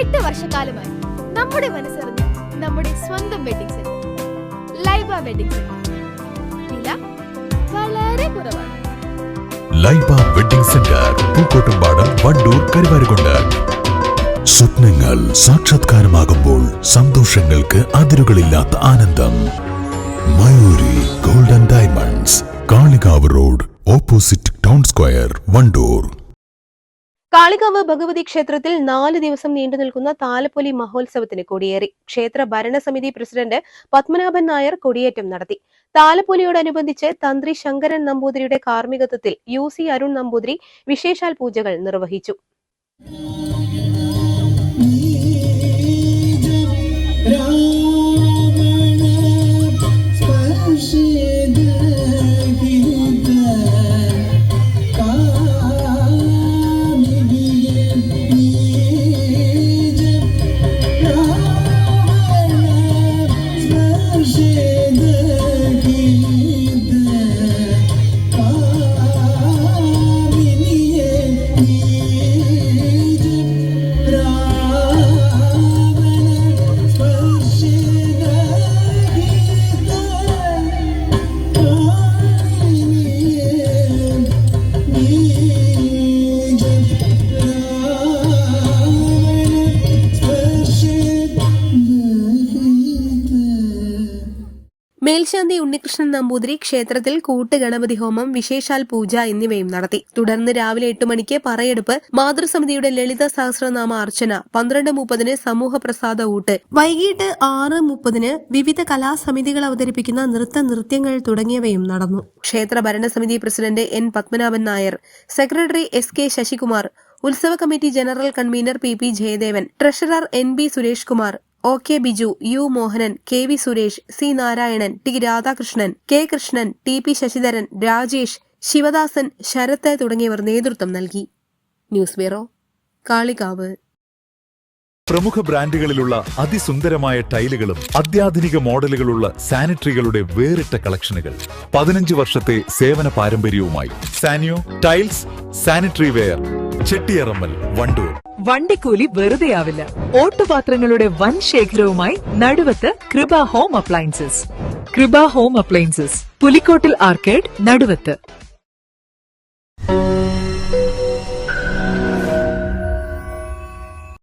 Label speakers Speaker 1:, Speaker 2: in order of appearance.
Speaker 1: എട്ട് വർഷക്കാലമായി നമ്മുടെ മനസ്സറിഞ്ഞ് നമ്മുടെ സ്വന്തം wedding centre Laiba wedding centre വില വളരെ കുറവാണ്.
Speaker 2: Laiba wedding centre Pookkottumpadam Wandoor Karuvarakundu. സ്വപ്നങ്ങൾ സാക്ഷാത്കാരമാകുമ്പോൾ സന്തോഷങ്ങൾക്ക് അതിരുകളില്ലാത്ത ആനന്ദം. Mayoori golden diamonds Kalikavu road opposite town square Wandoor.
Speaker 3: Kalikavu Bhagavathi ക്ഷേത്രത്തിൽ നാല് ദിവസം നീണ്ടു നിൽക്കുന്ന താലപ്പൊലി മഹോത്സവത്തിന് കൊടിയേറി. ക്ഷേത്ര ഭരണസമിതി പ്രസിഡന്റ് പത്മനാഭൻ നായർ കൊടിയേറ്റം നടത്തി. താലപ്പൊലിയോടനുബന്ധിച്ച് തന്ത്രി ശങ്കരൻ നമ്പൂതിരിയുടെ കാർമ്മികത്വത്തിൽ യു സി അരുൺ നമ്പൂതിരി വിശേഷാൽ പൂജകൾ നിർവഹിച്ചു. മേൽശാന്തി ഉണ്ണികൃഷ്ണൻ നമ്പൂതിരി ക്ഷേത്രത്തിൽ കൂട്ടുഗണപതി ഹോമം വിശേഷാൽ പൂജ എന്നിവയും നടത്തി. തുടർന്ന് രാവിലെ എട്ട് മണിക്ക് പറയെടുപ്പ് മാതൃസമിതിയുടെ ലളിത സഹസ്രനാമ അർച്ചന പന്ത്രണ്ട് മുപ്പതിന് സമൂഹ പ്രസാദ ഊട്ട് വൈകിട്ട് ആറ് മുപ്പതിന് വിവിധ കലാസമിതികൾ അവതരിപ്പിക്കുന്ന നൃത്ത നൃത്യങ്ങൾ തുടങ്ങിയവയും നടന്നു. ക്ഷേത്ര ഭരണസമിതി president N. Padmanabhan Nair secretary S. K. Sasikumar ഉത്സവ committee general convener P. P. Jayadevan treasurer N. B Suresh Kumar O K Biju U Mohanan K V Suresh C Narayanan T Radhakrishnan K Krishnan T P Sasidharan Rajesh Sivadasan Sarath തുടങ്ങിയവർ നേതൃത്വം നൽകി. News bureau Kalikavu.
Speaker 4: പ്രമുഖ ബ്രാൻഡുകളിലുള്ള അതിസുന്ദരമായ ടൈലുകളും അത്യാധുനിക മോഡലുകളുള്ള സാനിറ്ററികളുടെ വേറിട്ട കളക്ഷനുകൾ. പതിനഞ്ച് വർഷത്തെ സേവന പാരമ്പര്യവുമായി Saniyo tiles sanitary ware Chettiyarammal Wandoor.
Speaker 5: വണ്ടിക്കൂലി വെറുതെയാവില്ല. ഓട്ടുപാത്രങ്ങളുടെ വൻ ശേഖരവുമായി Naduvath Krupa home appliances. Krupa home appliances. Pulikkottil arcade Naduvath.